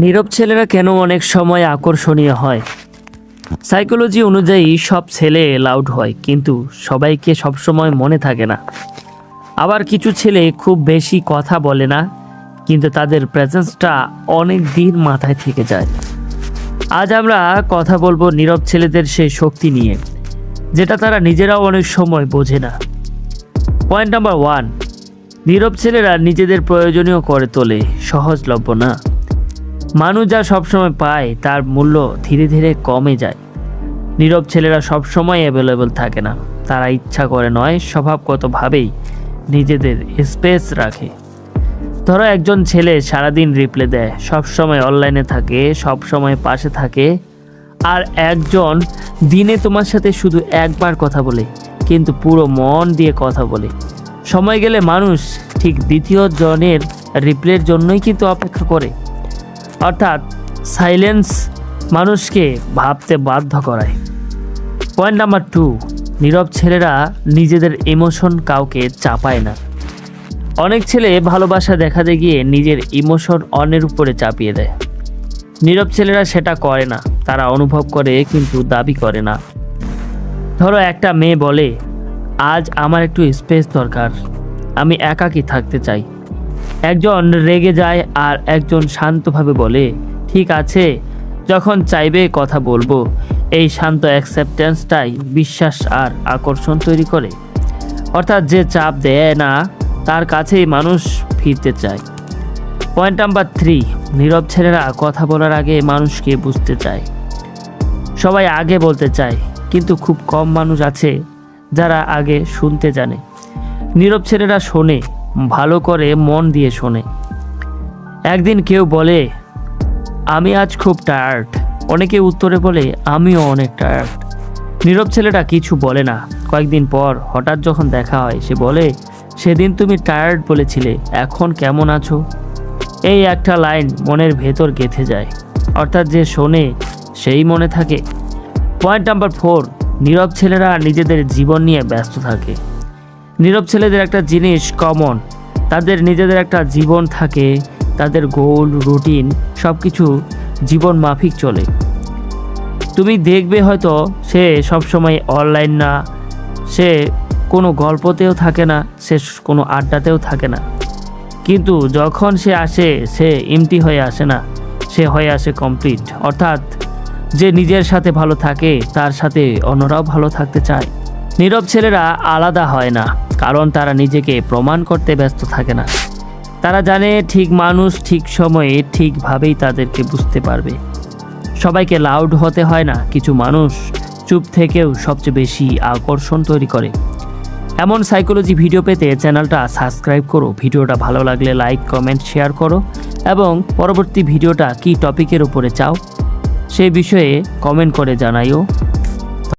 নীরব ছেলেরা কেন অনেক সময় আকর্ষণীয় হয়? সাইকোলজি অনুযায়ী সব ছেলে লাউড হয়, কিন্তু সবাইকে সবসময় মনে থাকে না। আবার কিছু ছেলে খুব বেশি কথা বলে না, কিন্তু তাদের প্রেজেন্সটা অনেক দিন মাথায় থেকে যায়। আজ আমরা কথা বলব নীরব ছেলেদের সেই শক্তি নিয়ে, যেটা তারা নিজেরাও অনেক সময় বোঝে না। পয়েন্ট নাম্বার ওয়ান নীরব ছেলেরা নিজেদের প্রয়োজনীয় করে তোলে, সহজলভ্য না। মানুষ যা সবসময় পায়, তার মূল্য ধীরে ধীরে কমে যায়। নীরব ছেলেরা সবসময় অ্যাভেলেবল থাকে না। তারা ইচ্ছা করে নয়, স্বভাবগতভাবেই নিজেদের স্পেস রাখে। ধরো একজন ছেলে সারাদিন রিপ্লে দেয় সব সময় অনলাইনে থাকে সব সময় পাশে থাকে। আর একজন দিনে তোমার সাথে শুধু একবার কথা বলে, কিন্তু পুরো মন দিয়ে কথা বলে। সময় গেলে মানুষ ঠিক দ্বিতীয় জনের রিপ্লের জন্যই কিন্তু অপেক্ষা করে। অর্থাৎ সাইলেন্স মানুষকে ভাবতে বাধ্য করায়। পয়েন্ট নাম্বার টু নীরব ছেলেরা নিজেদের ইমোশন কাউকে চাপায় না। অনেক ছেলে ভালোবাসা দেখাতে গিয়ে নিজের ইমোশন অন্যের উপরে চাপিয়ে দেয়। নীরব ছেলেরা সেটা করে না, তারা অনুভব করে কিন্তু দাবি করে না। ধরো একটা মেয়ে বলে, আজ আমার একটু স্পেস দরকার, আমি একাকী থাকতে চাই। একজন রেগে যায় আর একজন শান্তভাবে বলে, ঠিক আছে, যখন চাইবে কথা বলব। এই শান্ত অ্যাকসেপ্টেন্সটাই বিশ্বাস আর আকর্ষণ তৈরি করে। অর্থাৎ যে চাপ দেয় না, তার কাছেই মানুষ ফিরতে চায়। পয়েন্ট নাম্বার থ্রি নীরব ছেলেরা কথা বলার আগে মানুষকে বুঝতে চায়। সবাই আগে বলতে চায়, কিন্তু খুব কম মানুষ আছে যারা আগে শুনতে জানে। নীরব ছেলেরা শোনে ভালো করে মন দিয়ে শোনে। একদিন কেউ বলে, আমি আজ খুব টায়ার্ড অনেকে উত্তরে বলে, আমিও অনেক টায়ার্ড নীরব ছেলেটা কিছু বলে না। কয়েকদিন পর হঠাৎ যখন দেখা হয়, সে বলে, সেদিন তুমি টায়ার্ড বলেছিলে, এখন কেমন আছো? এই একটা লাইন মনের ভেতর গেঁথে যায়। অর্থাৎ যে শোনে, সেই মনে থাকে। পয়েন্ট নাম্বার ফোর, নীরব ছেলেরা নিজেদের জীবন নিয়ে ব্যস্ত থাকে। নীরব ছেলেদের একটা জিনিস কমন তাদের নিজেদের একটা জীবন থাকে, তাদের গোল রুটিন সব কিছু জীবন মাফিক চলে। তুমি দেখবে হয়তো সে সবসময় অনলাইন না, সে কোনো গল্পতেও থাকে না, সে কোনো আড্ডাতেও থাকে না। কিন্তু যখন সে আসে, সে ইমটি হয়ে আসে না, সে হয়ে আসে কমপ্লিট অর্থাৎ যে নিজের সাথে ভালো থাকে, তার সাথে অন্যরাও ভালো থাকতে চায়। নীরব ছেলেরা আলাদা হয় না। কারণ তারা নিজেকে প্রমাণ করতে ব্যস্ত থাকে না। তারা জানে ঠিক মানুষ ঠিক সময়ে ঠিকভাবেই তাদেরকে বুঝতে পারবে। সবাইকে লাউড হতে হয় না, কিছু মানুষ চুপ থেকেও সবচেয়ে বেশি আকর্ষণ তৈরি করে। এমন সাইকোলজি ভিডিও পেতে চ্যানেলটা সাবস্ক্রাইব করো, ভিডিওটা ভালো লাগলে লাইক কমেন্ট শেয়ার করো এবং পরবর্তী ভিডিওটা কী টপিকের উপরে চাও সেই বিষয়ে কমেন্ট করে জানাইও।